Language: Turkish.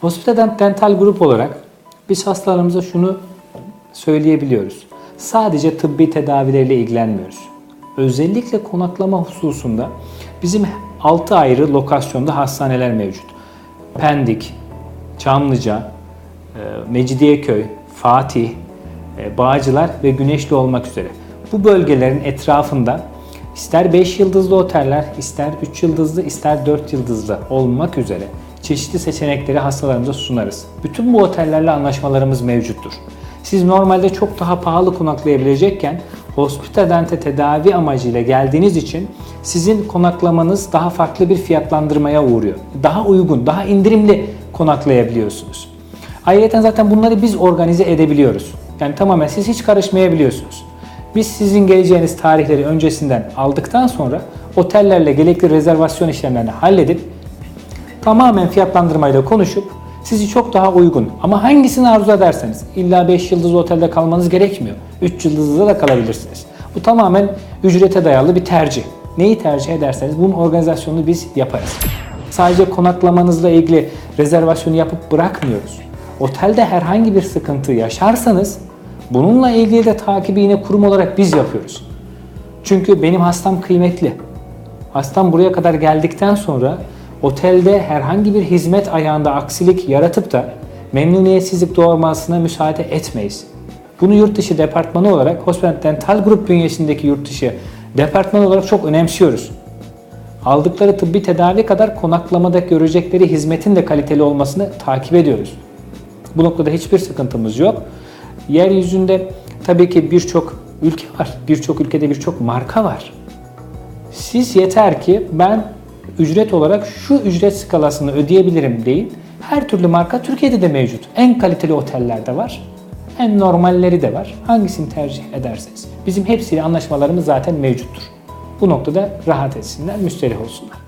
Hospital Dental Grup olarak biz hastalarımıza şunu söyleyebiliyoruz. Sadece tıbbi tedavilerle ilgilenmiyoruz. Özellikle konaklama hususunda bizim 6 ayrı lokasyonda hastaneler mevcut. Pendik, Çamlıca, e, Mecidiyeköy, Fatih, e, Bağcılar ve Güneşli olmak üzere. Bu bölgelerin etrafında ister 5 yıldızlı oteller, ister 3 yıldızlı, ister 4 yıldızlı olmak üzere çeşitli seçenekleri hastalarımıza sunarız. Bütün bu otellerle anlaşmalarımız mevcuttur. Siz normalde çok daha pahalı konaklayabilecekken Hospital Dente tedavi amacıyla geldiğiniz için sizin konaklamanız daha farklı bir fiyatlandırmaya uğruyor. Daha uygun, daha indirimli konaklayabiliyorsunuz. Ayrıca zaten bunları biz organize edebiliyoruz. Yani tamamen siz hiç karışmayabiliyorsunuz. Biz sizin geleceğiniz tarihleri öncesinden aldıktan sonra otellerle gerekli rezervasyon işlemlerini halledip tamamen fiyatlandırmayla konuşup sizi çok daha uygun ama hangisini arzu ederseniz illa 5 yıldızlı otelde kalmanız gerekmiyor. 3 yıldızlı da kalabilirsiniz. Bu tamamen ücrete dayalı bir tercih. Neyi tercih ederseniz bunun organizasyonunu biz yaparız. Sadece konaklamanızla ilgili rezervasyonu yapıp bırakmıyoruz. Otelde herhangi bir sıkıntı yaşarsanız bununla ilgili de takibi yine kurum olarak biz yapıyoruz. Çünkü benim hastam kıymetli. Hastam buraya kadar geldikten sonra otelde herhangi bir hizmet ayağında aksilik yaratıp da memnuniyetsizlik doğurmasına müsaade etmeyiz. Bunu yurt dışı departmanı olarak Hospital Group bünyesindeki yurt dışı departman olarak çok önemsiyoruz. Aldıkları tıbbi tedavi kadar konaklamada görecekleri hizmetin de kaliteli olmasını takip ediyoruz. Bu noktada hiçbir sıkıntımız yok. Yeryüzünde tabii ki birçok ülke var. Birçok ülkede birçok marka var. Siz yeter ki ben ücret olarak şu ücret skalasını ödeyebilirim deyin. Her türlü marka Türkiye'de de mevcut. En kaliteli otellerde var. En normalleri de var. Hangisini tercih ederseniz. Bizim hepsiyle anlaşmalarımız zaten mevcuttur. Bu noktada rahat etsinler, müsterih olsunlar.